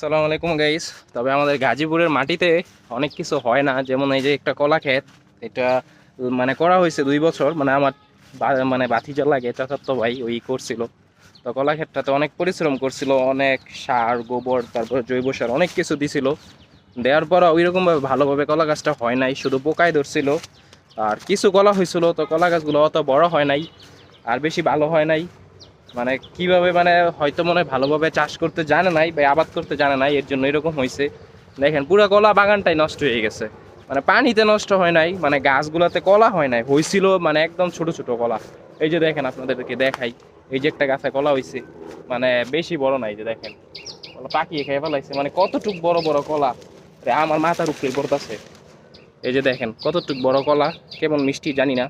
সালাম আলাইকুম গাইস তবে আমাদের গাজীপুরের মাটিতে অনেক কিছু হয় না। যেমন এই যে একটা কলা ক্ষেত, এটা মানে করা হয়েছে দুই বছর। মানে আমার মানে বাতিজা লাগে, চাচাতো ভাই ওই করছিল। তো কলা ক্ষেতটাতে অনেক পরিশ্রম করছিল, অনেক সার, গোবর, তারপর জৈব সার অনেক কিছু দিছিল। দেওয়ার পর ওইরকমভাবে ভালোভাবে কলা গাছটা হয় নাই, শুধু পোকায় ধরছিল। আর কিছু কলা হয়েছিল, তো কলা গাছগুলো অত বড় হয় নাই, আর বেশি ভালো হয় নাই। মানে কীভাবে মানে হয়তো মনে হয় ভালোভাবে চাষ করতে জানে নাই বা আবাদ করতে জানে নাই, এর জন্য এরকম হয়েছে দেখেন, পুরো কলা বাগানটাই নষ্ট হয়ে গেছে। মানে পানিতে নষ্ট হয় নাই মানে গাছগুলোতে কলা হয় নাই হয়েছিল মানে একদম ছোট ছোট কলা। এই যে দেখেন, আপনাদেরকে দেখাই, এই যে একটা গাছে কলা হয়েছে মানে বেশি বড় নাই যে দেখেন। কলা পাকিয়ে খেয়ে ফেলাইছে মানে কতটুক বড় বড় কলা? আমার মাথার উপরে পড়তেছে। এই যে দেখেন, কতটুক বড় কলা, কেমন মিষ্টি জানি না।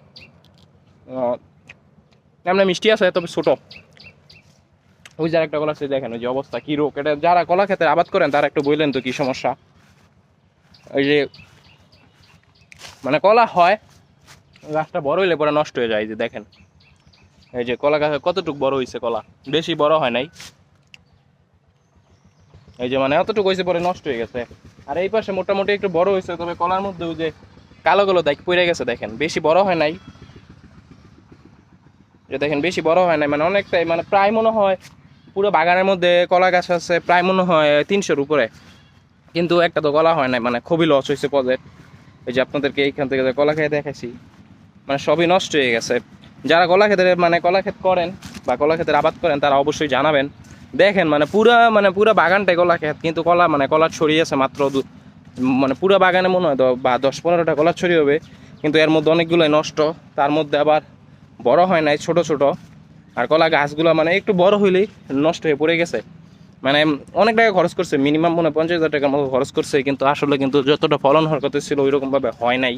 এমনি মিষ্টি আছে, তবে ছোট। ওই যার একটা কলা আছে, দেখেন ওই যে অবস্থা, কি রোগ। এটা যারা কলা খেতে আবাদ করেন, তারা একটু বললেন তো কি সমস্যা। ওই যে মানে কলা হয়, গাছটা বড় হইলে পরে নষ্ট হয়ে যায় যে দেখেন। এই যে কলা গাছ কতটুকু বড় হয়েছে কলা? বেশি বড় হয় নাই। এই যে মানে এতটুকু হয়েছে পরে নষ্ট হয়ে গেছে। আর এই পাশে মোটামুটি একটু বড় হয়েছে তবে কলার মধ্যে ওই যে কালো কালো দাগ পড়ে গেছে, দেখেন। বেশি বড় হয় নাই। যে দেখেন, বেশি বড় হয় নাই মানে অনেকটাই মানে প্রায় মনে হয় পুরো বাগানের মধ্যে কলা গাছ আছে, প্রায় মনে হয় তিনশোর উপরে। কিন্তু একটা তো কলা হয় নাই মানে খুবই লস হয়েছে প্রজেক্ট এই যে আপনাদেরকে এইখান থেকে কলা খেয়ে দেখাইছি মানে সবই নষ্ট হয়ে গেছে। যারা কলা ক্ষেতের মানে কলা ক্ষেত করেন বা কলা ক্ষেতের আবাদ করেন, তারা অবশ্যই জানাবেন। দেখেন মানে পুরা মানে পুরা বাগানটাই কলা ক্ষেত, কিন্তু কলা মানে কলা ছড়িয়েছে মাত্র দু মানে পুরো বাগানে মনে হয় বা দশ পনেরোটা কলা ছড়ি হবে। কিন্তু এর মধ্যে অনেকগুলোই নষ্ট, তার মধ্যে আবার বড় হয় নাই, ছোট ছোট। আর কলা গাছগুলো মানে একটু বড় হইলেই নষ্ট হয়ে পড়ে গেছে। মানে অনেক টাকা খরচ করছে মিনিমাম মনে পঞ্চাশ হাজার টাকার মতো খরচ করছে, কিন্তু আসলে কিন্তু যতটা ফলন হওয়ার কথা ছিল ওইরকমভাবে হয় নাই।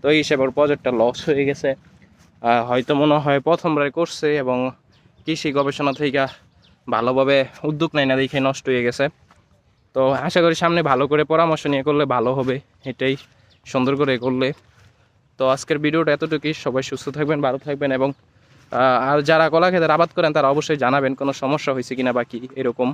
তো এই হিসেবে ওর প্রজেক্টটা লস হয়ে গেছে। হয়তো মনে হয় প্রথমবার করছে এবং কৃষি গবেষণা থেকে ভালোভাবে উদ্যোগ নেয় না দেখে নষ্ট হয়ে গেছে। তো আশা করি সামনে ভালো করে পরামর্শ নিয়ে করলে ভালো হবে, এটাই সুন্দর করে করলে। তো আজকের ভিডিওটা এতটুকুই। সবাই সুস্থ থাকবেন, ভালো থাকবেন এবং আর যারা কলা খেতের আবাদ করেন, তারা অবশ্যই জানাবেন কোনো সমস্যা হয়েছে কিনা বা কি, এরকম।